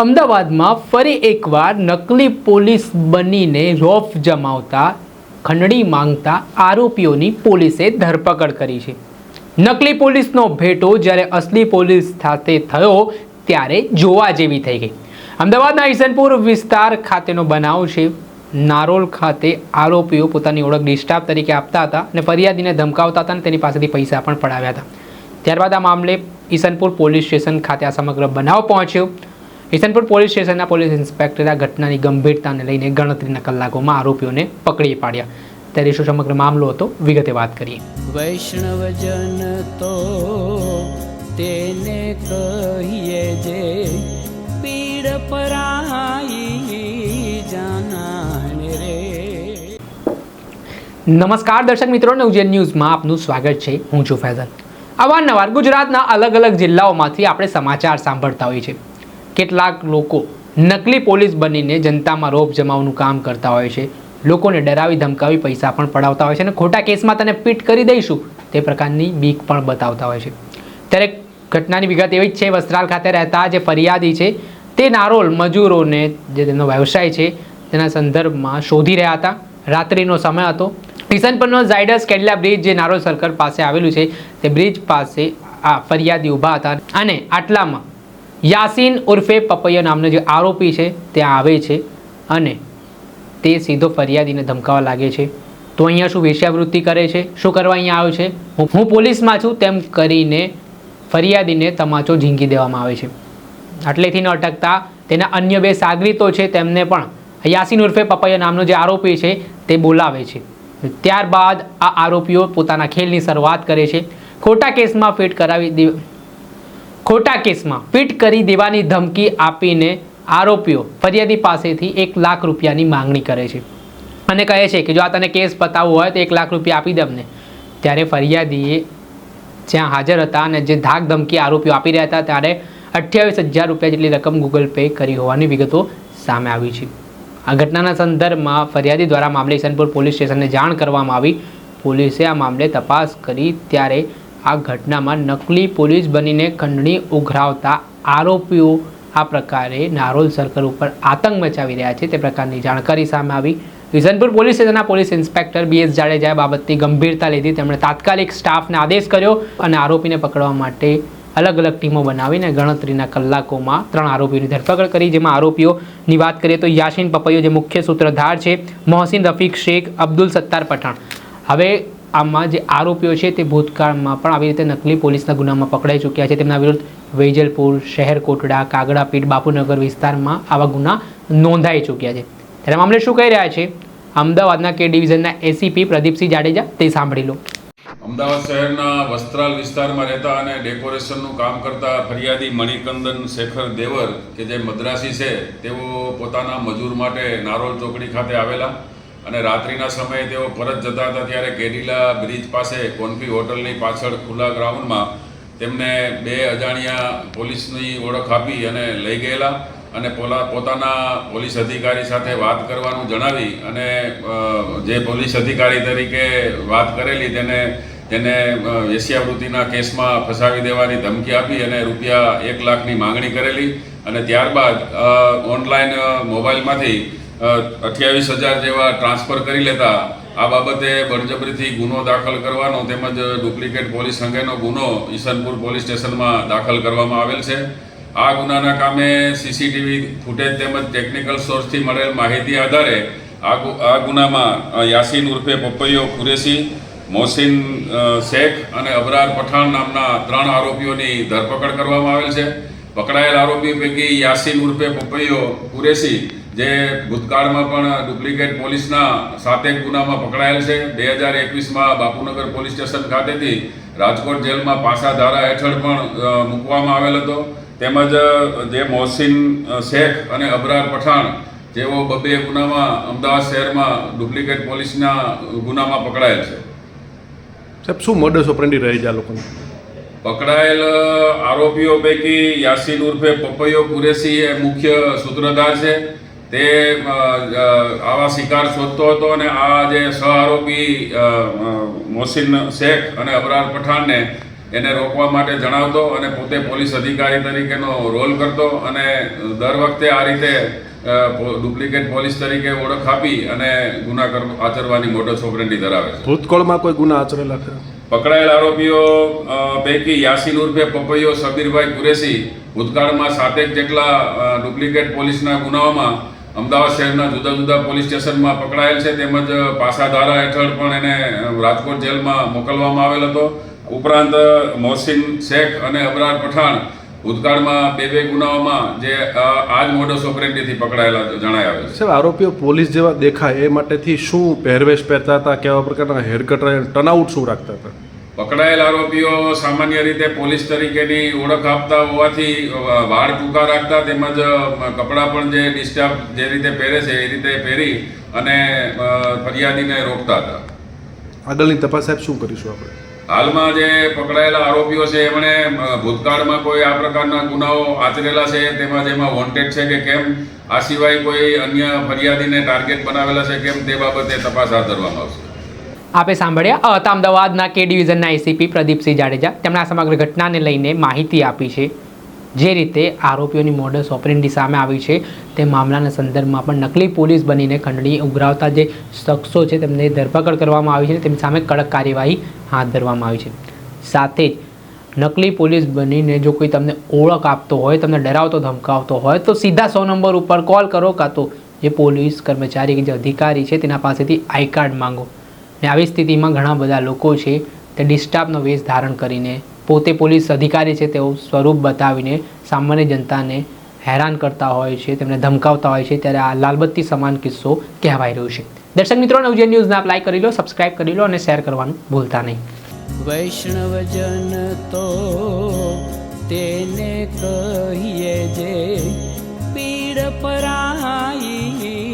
અમદાવાદમાં ફરી એકવાર નકલી પોલીસ બનીને રોફ જમાવતા, ખંડણી માંગતા આરોપીઓની પોલીસે ધરપકડ કરી છે. નકલી પોલીસનો ભેટો જ્યારે અસલી પોલીસ સાથે થયો ત્યારે જોવા જેવી થઈ ગઈ. અમદાવાદના ઈસનપુર વિસ્તાર ખાતેનો બનાવ છે. નારોલ ખાતે આરોપીઓ પોતાની ઓળખ ડિસ્ટાફ તરીકે આપતા હતા અને ફરિયાદીને ધમકાવતા હતા અને તેની પાસેથી પૈસા પણ પડાવ્યા હતા. ત્યારબાદ આ મામલે ઈસનપુર પોલીસ સ્ટેશન ખાતે આ સમગ્ર બનાવ પહોંચ્યો. ઈસનપુર પોલીસ સ્ટેશનના પોલીસ ઇન્સ્પેક્ટરે આ ઘટનાની ગંભીરતાને લઈને ગણતરીના કલાકોમાં આરોપીઓને પકડી પાડ્યા. ત્યારે શું સમગ્ર મામલો હતો? વિગતે વાત કરીએ. વૈષ્ણવજન તો તેને કહીએ જે પીડ પરાઈ જાનાને રે. નમસ્કાર દર્શક મિત્રો નવજેન ન્યૂઝમાં આપનું સ્વાગત છે. હું છું ફૈઝલ. અવારનવાર ગુજરાતના અલગ અલગ જિલ્લાઓમાંથી આપણે સમાચાર સાંભળતા હોઈએ છીએ. કેટલાક લોકો નકલી પોલીસ બનીને જનતામાં રોપ જમાવવાનું કામ કરતા હોય છે. લોકોને ડરાવી ધમકાવી પૈસા પણ પડાવતા હોય છે અને ખોટા કેસમાં તને પીટ કરી દઈશું. તે પ્રકારની બીક પણ બતાવતા હોય છે. ત્યારે ઘટનાની વિગત એવી જ છે, વસ્ત્રાલ ખાતે રહેતા જે ફરિયાદી છે, તે નારોલ મજૂરોને જે તેમનો વ્યવસાય છે, તેના સંદર્ભમાં શોધી રહ્યા હતા. રાત્રિનો સમય હતો. કિશનપુરનો ઝાયડસ કેડલા બ્રિજ જે નારોલ સર્કલ પાસે આવેલું છે, તે બ્રિજ પાસે આ ફરિયાદી ઊભા હતા અને આટલામાં યાસીન ઉર્ફે પપૈયા નામનો જે આરોપી છે, ત્યાં આવે છે અને તે સીધો ફરિયાદીને ધમકાવવા લાગે છે. તો અહીંયા શું વેશ્યાવૃત્તિ કરે છે? શું કરવા અહીંયા આવ્યો છે? હું પોલીસમાં છું તેમ કરીને ફરિયાદીને તમાચો ઝીંકી દેવામાં આવે છે. આટલેથી ન અટકતા. તેના અન્ય બે સાગરીતો છે, તેમને પણ યાસીન ઉર્ફે પપૈયા નામનો જે આરોપી છે, તે બોલાવે છે. ત્યારબાદ આ આરોપીઓ પોતાના ખેલની શરૂઆત કરે છે. ખોટા કેસમાં ફિટ કરાવી ખોટા કેસમાં ફિટ કરી દેવાની ધમકી આપીને આરોપીઓ ફરિયાદી પાસેથી એક લાખ રૂપિયાની માંગણી કરે છે. અને કહે છે કે જો આ તને કેસ પતાવવો હોય તો એક લાખ રૂપિયા આપી દમને ત્યારે ફરિયાદીએ જ્યાં હાજર હતા અને જે ધાક ધમકી આરોપીઓ આપી રહ્યા હતા ત્યારે અઠ્યાવીસ હજાર રૂપિયા જેટલી રકમ ગૂગલ પે કરી હોવાની વિગતો સામે આવી છે. આ ઘટનાના સંદર્ભમાં ફરિયાદી દ્વારા મામલે ઈસનપુર પોલીસ સ્ટેશનને જાણ કરવામાં આવી. પોલીસે આ મામલે તપાસ કરી ત્યારે આ ઘટનામાં નકલી પોલીસ બનીને ખંડણી ઉઘરાવતા આરોપીઓ આ પ્રકારે નારોલ સર્કલ ઉપર આતંક મચાવી રહ્યા છે તે પ્રકારની જાણકારી સામે આવી. વિઝનપુર પોલીસ સ્ટેશનના પોલીસ ઇન્સ્પેક્ટર બી એસ જાડેજાએ બાબતની ગંભીરતા લીધી. તેમણે તાત્કાલિક સ્ટાફને આદેશ કર્યો અને આરોપીને પકડવા માટે અલગ અલગ ટીમો બનાવીને ગણતરીના કલાકોમાં ત્રણ આરોપીઓની ધરપકડ કરી. જેમાં આરોપીઓની વાત કરીએ તો યાસીન પપૈયો જે મુખ્ય સૂત્રધાર છે, મોહસિન રફીક શેખ, અબ્દુલ સત્તાર પઠાણ. હવે આમાં જે આરોપીઓ છે તે ભૂતકાળમાં પણ આવી રીતે નકલી પોલીસના ગુનામાં પકડાઈ ચૂક્યા છે. તેમના વિરુદ્ધ વેજલપુર શહેર કોટડા કાગડાપીઠ, બાપુનગર વિસ્તારમાં આવા ગુના નોંધાઈ ચૂક્યા છે. ત્યારે મામલે શું કહી રહ્યા છે? અમદાવાદના કે ડિવિઝનના એસીપી પ્રદીપસિંહ જાડેજા, તે સાંભળી લો. અમદાવાદ શહેરના વસ્ત્રાલ વિસ્તારમાં રહેતા અને ડેકોરેશનનું કામ કરતા ફરિયાદી મણિકંદન શેખર દેવર, કે જે મદ્રાસી છે, તેઓ પોતાના મજૂર માટે નારોલ ચોકડી ખાતે આવેલા અને રાત્રિના સમયે તેઓ પરત જતા હતા ત્યારે કેડીલા બ્રિજ પાસે, કોન્ફી હોટલની પાછળ ખુલ્લા ગ્રાઉન્ડમાં તેમને બે અજાણ્યા પોલીસની ઓળખ આપી અને લઈ ગયેલા અને પોલા, પોતાના પોલીસ અધિકારી સાથે વાત કરવાનું જણાવી અને જે પોલીસ અધિકારી તરીકે વાત કરેલી તેને તેને વેશ્યાવૃત્તિના કેસમાં ફસાવી દેવાની ધમકી આપી અને રૂપિયા એક લાખની માંગણી કરેલી અને ત્યારબાદ ઓનલાઈન મોબાઈલમાંથી અઠ્યાવીસ હજાર જેવા ટ્રાન્સફર કરી લેતા આ બાબતે બળજબરીથી ગુનો દાખલ કરવાનો તેમજ ડુપ્લિકેટ પોલીસ અંગેનો ગુનો ઈસનપુર પોલીસ સ્ટેશનમાં દાખલ કરવામાં આવેલ છે. આ ગુનાના કામે સીસીટીવી ફૂટેજ તેમજ ટેકનિકલ સોર્સથી મળેલ માહિતી આધારે આ ગુનામાં યાસીન ઉર્ફે પપૈયો કુરેશી મોહસિન શેખ અને અબરાર પઠાણ નામના ત્રણ આરોપીઓની ધરપકડ કરવામાં આવેલ છે. પકડાયેલ આરોપી પૈકી યાસીન ઉર્ફે પપૈયો કુરેશી, જે ભૂતકાળમાં પણ ડુપ્લિકેટ પોલીસના સાતેક ગુનામાં પકડાયેલ છે. બે હજાર એકવીસમાં બાપુનગર પોલીસ સ્ટેશન ખાતેથી રાજકોટ જેલમાં પાસા ધારા હેઠળ પણ મૂકવામાં આવેલ હતો. તેમજ જે મોહસિન શેખ અને અબરાર પઠાણ જેઓ બબે ગુનામાં અમદાવાદ શહેરમાં ડુપ્લિકેટ પોલીસના ગુનામાં પકડાયેલ છે. સાહેબ, શું મોડસ ઓપરેન્ડી રહે છે આ પકડાયેલ આરોપીઓ પૈકી યાસીન ઉર્ફે પપૈયો કુરેશી એ મુખ્ય સૂત્રધાર છે. તે આવા શિકાર શોધતો હતો અને આ જે સહ આરોપી મોહસિન શેખ અને અબરાર પઠાણને એને રોકવા માટે જણાવતો અને પોતે પોલીસ અધિકારી તરીકેનો રોલ કરતો અને દર વખતે આ રીતે ડુપ્લિકેટ પોલીસ તરીકે ઓળખ આપી અને ગુના આચરવાની મોટો ઓપરેન્ડી ધરાવે છે. ભૂતકાળમાં કોઈ ગુના આચરેલા ખરા? પકડાયેલ આરોપીઓ પૈકી યાસીન ઉર્ફે પપૈયો સબીરભાઈ કુરેશી ભૂતકાળમાં સાતેક જેટલા ડુપ્લિકેટ પોલીસના ગુનાઓમાં અમદાવાદ શહેરના જુદા જુદા પોલીસ સ્ટેશનમાં પકડાયેલ છે. તેમજ પાસા ધારા હેઠળ પણ એને રાજકોટ જેલમાં મોકલવામાં આવેલ હતો. ઉપરાંત મોહસિન શેખ અને અબરાર પઠાણ ભૂતકાળમાં બે બે ગુનાઓમાં જે આ જ મોડસ ઓપરેન્ડીથી પકડાયેલા જણાય આવે છે. સાહેબ આરોપીઓ પોલીસ જેવા દેખાય એ માટેથી શું પહેરવેશ પહેરતા હતા કેવા પ્રકારના હેરકટ ટર્નઆઉટ શું રાખતા હતા? પકડાયેલ આરોપીઓ સામાન્ય રીતે પોલીસ તરીકેની ઓળખ આપતા હોવાથી વાળ ટૂંકા રાખતા તેમજ કપડાં પણ જે ડિસ્ટર્બ જે રીતે પહેરે છે એ રીતે પહેરી અને ફરિયાદીને રોકતા હતા. આગળની તપાસ સાહેબ શું કરીશું આપણે? હાલમાં જે પકડાયેલા આરોપીઓ છે, એમણે ભૂતકાળમાં કોઈ આ પ્રકારના ગુનાઓ આચરેલા છે? તેમાં જેમાં વોન્ટેડ છે કે કેમ? આ સિવાય કોઈ અન્ય ફરિયાદીને ટાર્ગેટ બનાવેલા છે કેમ? તે બાબતે તપાસ હાથ ધરવામાં આવશે. આપે સાંભળ્યા અમદાવાદના કે ડિવિઝનના એસીપી પ્રદીપસિંહ જાડેજા. તેમણે આ સમગ્ર ઘટનાને લઈને માહિતી આપી છે. જે રીતે આરોપીઓની મોડસ ઓપરેન્ડી સામે આવી છે, તે મામલાના સંદર્ભમાં પણ નકલી પોલીસ બનીને ખંડણી ઉઘરાવતા જે શખ્સો છે, તેમને ધરપકડ કરવામાં આવી છે તેમની સામે કડક કાર્યવાહી હાથ ધરવામાં આવી છે. સાથે જ નકલી પોલીસ બનીને જો કોઈ તમને ઓળખ આપતો હોય, તમને ડરાવતો, ધમકાવતો હોય, તો સીધા સો નંબર ઉપર કોલ કરો કાં તો જે પોલીસ કર્મચારી કે જે અધિકારી છે, તેના પાસેથી આઈ કાર્ડ માંગો. ને આવી સ્થિતિમાં ઘણા બધા લોકો છે, તે ડિસ્ટાફનો વેશ ધારણ કરીને પોતે પોલીસ અધિકારી છે તેવું સ્વરૂપ બતાવીને સામાન્ય જનતાને હેરાન કરતા હોય છે, તેમને ધમકાવતા હોય છે, ત્યારે આ લાલબત્તી સમાન કિસ્સો કહેવાઈ રહ્યો છે. દર્શક મિત્રો નવજન ન્યૂઝને આપ લાઈક કરી લો સબસ્ક્રાઇબ કરી લો અને શેર કરવાનું ભૂલતા નહીં. વૈષ્ણવજન તો તેને કહીએ જે પીડ પરાઈ